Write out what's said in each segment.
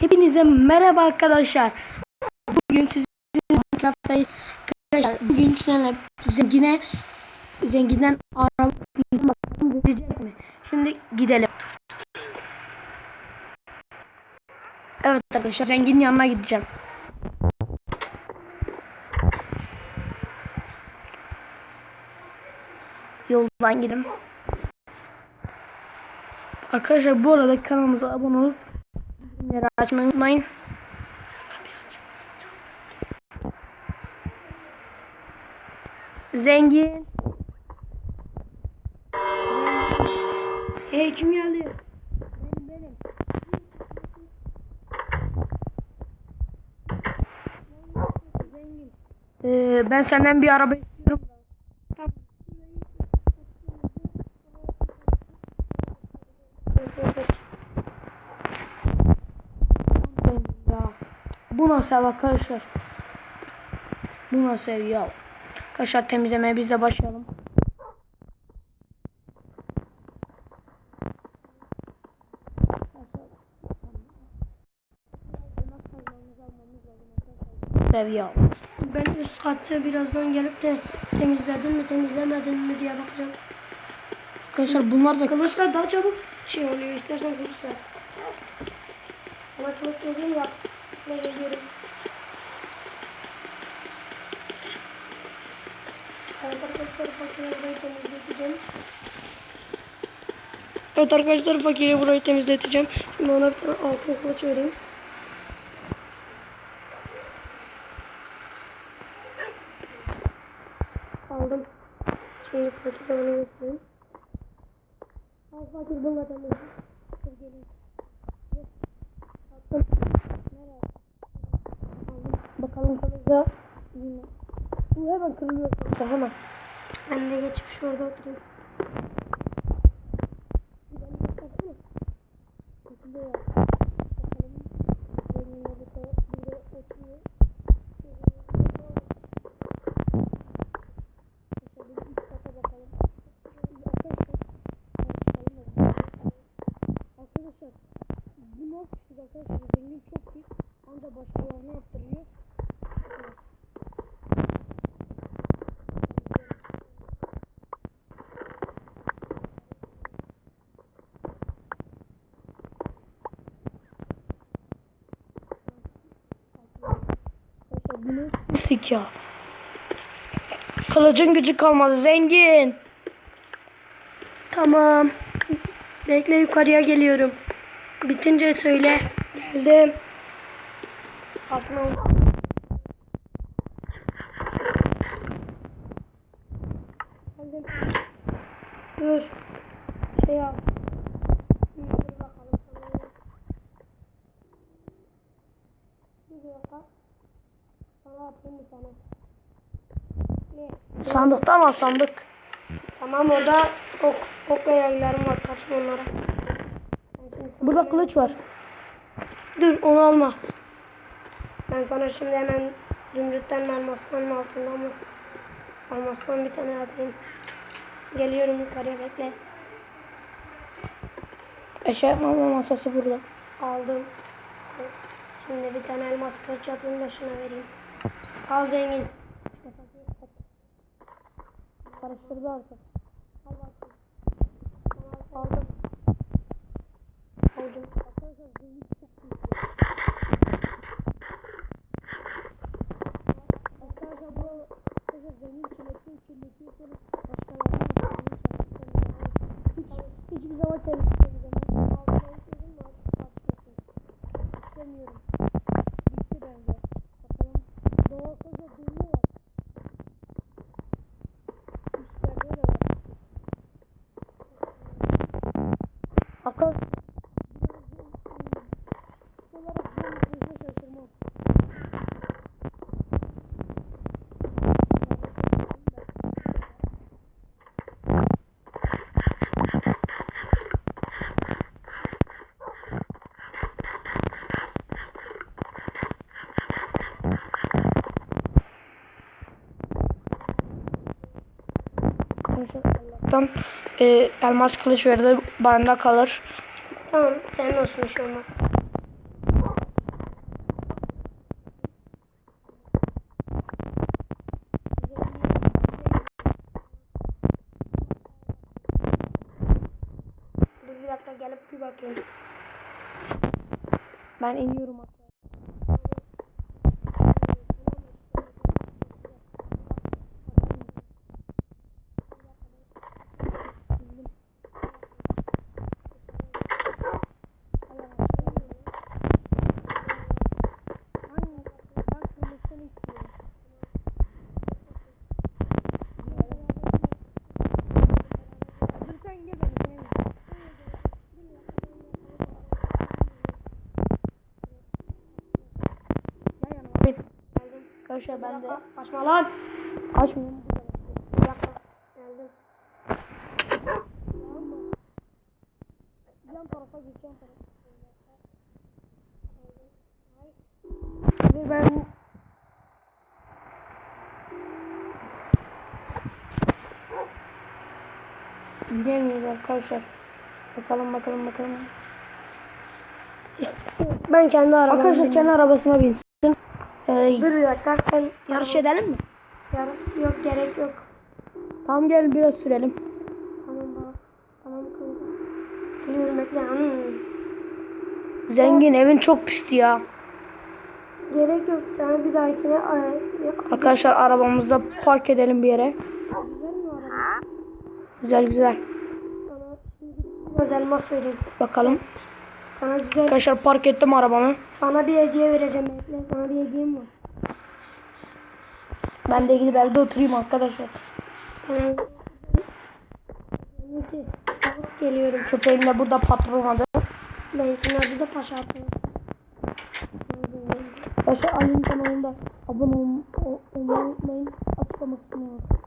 Hepinize merhaba arkadaşlar. Bugün sizinle Minecraft'tayız. Arkadaşlar bugün sizinle zengine zenginden araba verecek mi? Şimdi gidelim. Evet arkadaşlar zenginin yanına gideceğim. Yoldan gidelim. Arkadaşlar bu arada kanalımıza abone olup bildirimleri açmayı unutmayın. Zengin. Hey kim geldi? Benim benim. Zengin. Ee, ben senden bir araba istiyorum. Tamam. Ya. Bu nasıl ev arkadaşlar? Bu nasıl ev ya? Arkadaşlar temizlemeye biz de başlayalım. Ev ya. Ben üst katta birazdan gelip de temizledin mi temizlemedin mi diye bakacağım. Arkadaşlar bunlar da Kılıçla daha çabuk şey oluyor istersen kılıçla. Sana kılıç vereyim yap. Ne geliyorum. Arkadaşlar fakireyi burayı temizleteceğim. Evet arkadaşlar fakiri burayı temizleteceğim. Şimdi ona bir tane altın kılıç vereyim. Aldım. Şimdi fakire onu göstereyim. Al fakir bununla temizle. Dur geleyim. Dur. Attım. Nereye? Aldım. Bakalım kılıca. Yine. Bu hemen kırılıyor. kanka, Hemen. Ben de geçip şurada oturayım. Bir tane baksana. Takılıyor. Bakalım. Benimle bir de biri oturuyor. Şöyle bir üst kata bakalım. Arkadaşlar bu nasıl bir şey arkadaşlar zengin çok iyi ancak başkalarına yaptırıyor. Arkadaşlar bu nasıl pislik ya. Kılıcın gücü kalmadı zengin. Tamam. Bekle yukarıya geliyorum. Bitince söyle. Geldim. Al. Geldim. Dur. Şey al. Dur bakalım sana. Bir dakika. Sana yapayım tane. Ne? Sandıktan al sandık. Tamam orada ok, ok ve yaylarım var kaçma onlara. Burada kılıç var. Dur onu alma. Ben sana şimdi hemen zümrütten elmastan altından mı? Elmastan bir tane atayım. Geliyorum yukarıya bekle. Eşya yapma masası burada. Aldım. Şimdi bir tane elmas kılıç yapayım da şuna vereyim. Al zengin. İşte fakir. Karıştırdı artık. Al bakayım. Al, Aldım. Aldım. Arkadaşlar zengin çok büyük. Arkadaşlar bu arkadaşlar zengin kirletiyor e, elmas kılıç verdi. Bende kalır. Tamam senin olsun hiç şey olmaz. Dur bir dakika gelip bir bakayım. Ben iniyorum artık. Arkadaşlar ben de Açma lan. açmıyorum. Geldim. Yan tarafa geç yan tarafa. Ve ben Bilemiyoruz arkadaşlar. Bakalım bakalım bakalım. ben kendi arabamı Arkadaşlar kendi arabasına binsin. Dur bir dakika. Ben yarış edelim mi? Yarış yok gerek yok. Tamam gel biraz sürelim. Tamam baba. Tamam kanka. Geliyorum bekle. Zengin evin çok pisti ya. Gerek yok. Sana bir dahakine ay, Arkadaşlar arabamızda park edelim bir yere. Güzel mi araba? Güzel güzel. Biraz elmas söyleyeyim. Bakalım. Sana güzel. Arkadaşlar park ettim arabamı. Sana bir hediye vereceğim. Sana bir hediyem var. Ben de gidip evde oturayım arkadaşlar. Alıp geliyorum. Köpeğim de burada patron adı. Benimkinin adı da Paşa Atlı. Arkadaşlar Ali'nin kanalında abone ol- ol- olmayı unutmayın. Açıklama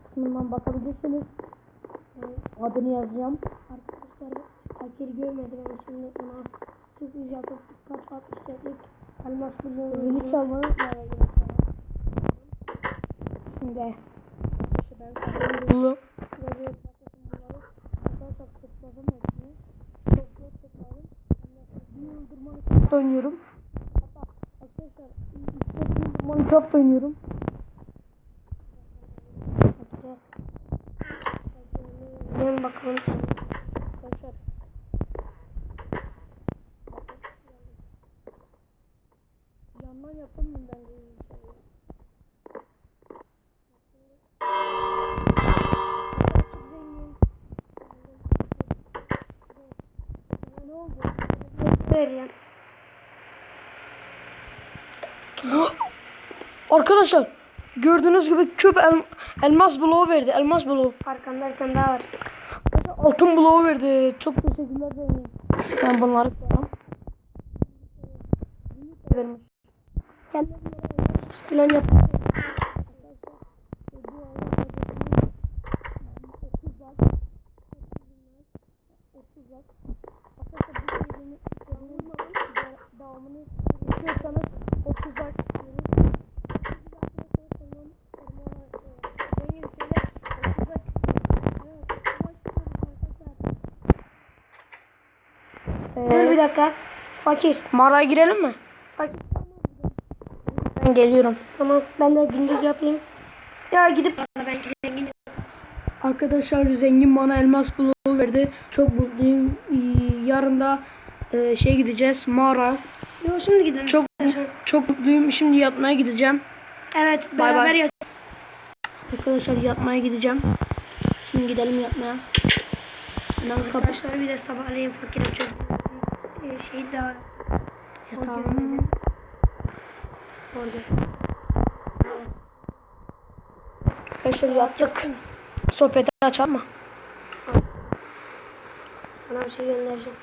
kısmından bakabilirsiniz. Adını yazacağım. Arkadaşlar fakir görmedi ben şimdi ona sürpriz yapıp kaç 60 TL'lik elmas buluyorum. Zili çalmanı Arkadaşlar. Yandan mı bence inşallah? Ne oldu? Vereceğim. Arkadaşlar gördüğünüz gibi küp el- elmas bloğu verdi. Elmas bloğu. Arkanda bir tane daha var. Altın bloğu verdi. Çok teşekkürler. Ben bunları koyarım. Vermiş. Kendim filan yap. Devamını istiyorsanız 30 like istiyoruz. Zengin söyle 30 like Dur bir dakika. Fakir. Mağaraya girelim mi? Fakir. Ben geliyorum. Tamam ben de gündüz yapayım. Ya gidip ben zengin. Arkadaşlar zengin bana elmas bloğu verdi. Çok mutluyum. Ee, Yarın da e, şey gideceğiz mağara. Yo şimdi gidelim. Çok çok mutluyum. Şimdi yatmaya gideceğim. Evet beraber bay. yat. Arkadaşlar yatmaya gideceğim. Şimdi gidelim yatmaya. Arkadaşlar bir de sabahleyin fakire çok e, şey daha yatağım. orada. Arkadaşlar yattık. Sohbeti açalım mı? Sana bir şey göndereceğim.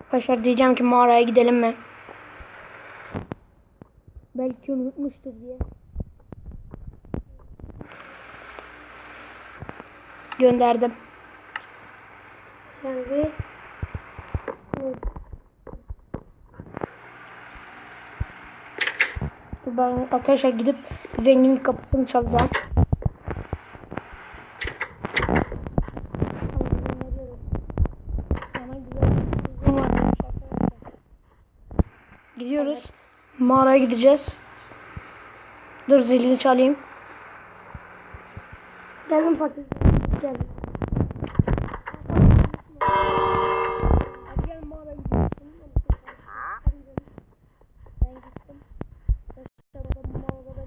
Arkadaşlar diyeceğim ki mağaraya gidelim mi? Belki unutmuştur diye. Gönderdim. Şimdi Ben arkadaşlar gidip zenginin kapısını çalacağım. Gidiyoruz. Mağaraya gideceğiz. Dur zilini çalayım. Geldim fakir. Geldim. Hadi gel mağaraya gidiyorsun. Hadi gidelim. Ben gittim. Aşağıda mağarada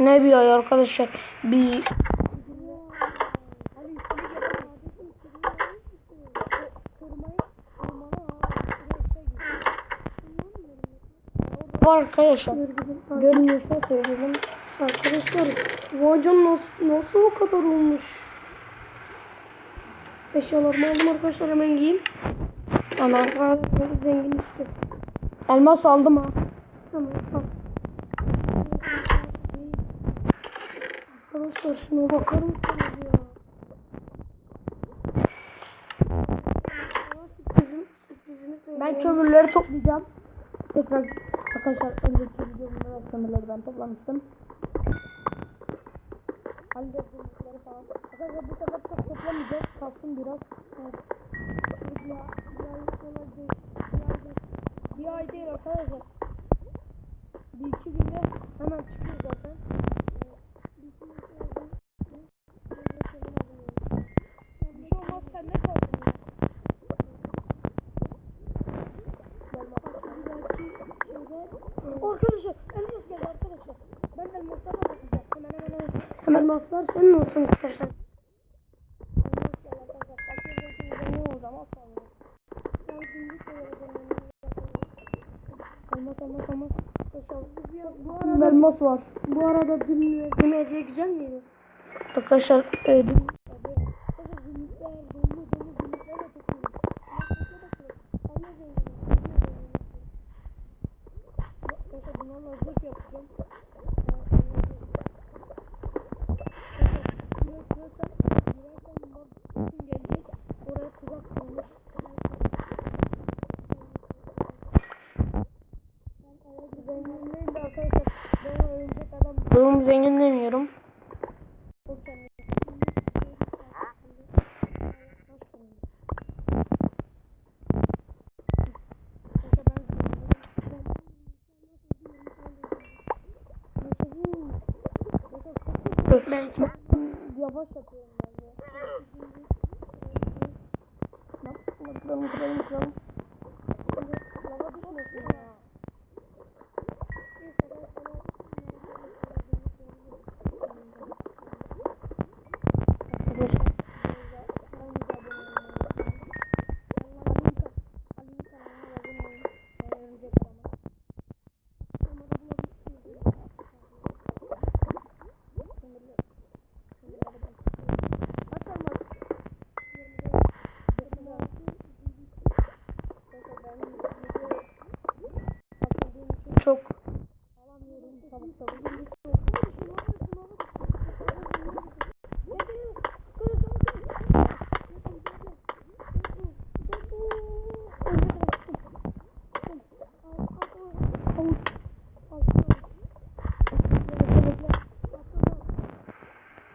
ben Ne bir ay arkadaşlar? Bir var arkadaşlar. Görünüyorsa söyleyelim. Arkadaşlar vacon nasıl, nasıl o kadar olmuş? Eşyalarımı aldım arkadaşlar hemen giyeyim. Ama zengin işte. Elmas aldım ha. Tamam al. Arkadaşlar şuna bakar mısınız ya? Ben kömürleri toplayacağım. Tekrar arkadaşlar önceki videomda da kömürleri ben toplamıştım. Halledeceğiz kömürleri falan. Arkadaşlar bu sefer çok toplamayacağız. Kalsın biraz. Evet. Bir ay, bir ay sonra geç. Bir ay geç. Bir ay değil arkadaşlar. Bir iki günde hemen çıkıyor zaten. Arkadaşlar elmas geldi arkadaşlar. Ben elmaslara bakacağım. Hemen hemen hemen. Hemen elmaslar senin olsun istersen. Elmas geldi arkadaşlar. Bakıyorum ne oldu ama Ben şimdi. Elmas elmas elmas. Bu arada elmas var. Bu arada dün verdiğim hediye güzel miydi? Arkadaşlar e, dün Arkadaşlar zümrütler dolu dolu zümrütler de topluyorum. Ama zengin. Arkadaşlar bunlarla zırh yapacağım. Oraya tuzak kurmuş. Zengin değil de arkadaşlar ben örümcek adam. Durum zengin demiyorum. O kendisi. Ben yavaş yapıyorum ben de. Bak, kıralım kıralım kıralım. Lava düşmesin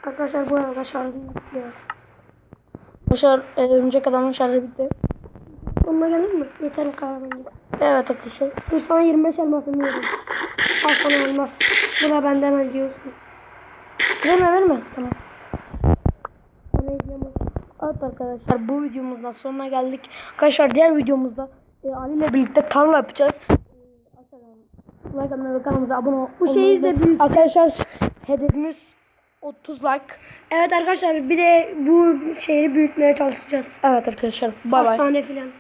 Arkadaşlar bu arada şarjım bitti ya. Arkadaşlar e, örümcek adamın şarjı bitti. Onunla gelir mi? Yeter mi kadar bence? Evet arkadaşlar. Dur sana 25 elmasımı veririm. Al sana elmas. Bu da benden alıyorsun. Verme verme. Tamam. Evet arkadaşlar bu videomuzda sonuna geldik. Arkadaşlar diğer videomuzda e, Ali ile birlikte tarla yapacağız. E, Like atmayı ve kanalımıza abone olmayı Bu şeyi de büyük. Arkadaşlar hedefimiz 30 like. Evet arkadaşlar bir de bu şehri büyütmeye çalışacağız. Evet arkadaşlar. Bay bay. Hastane filan.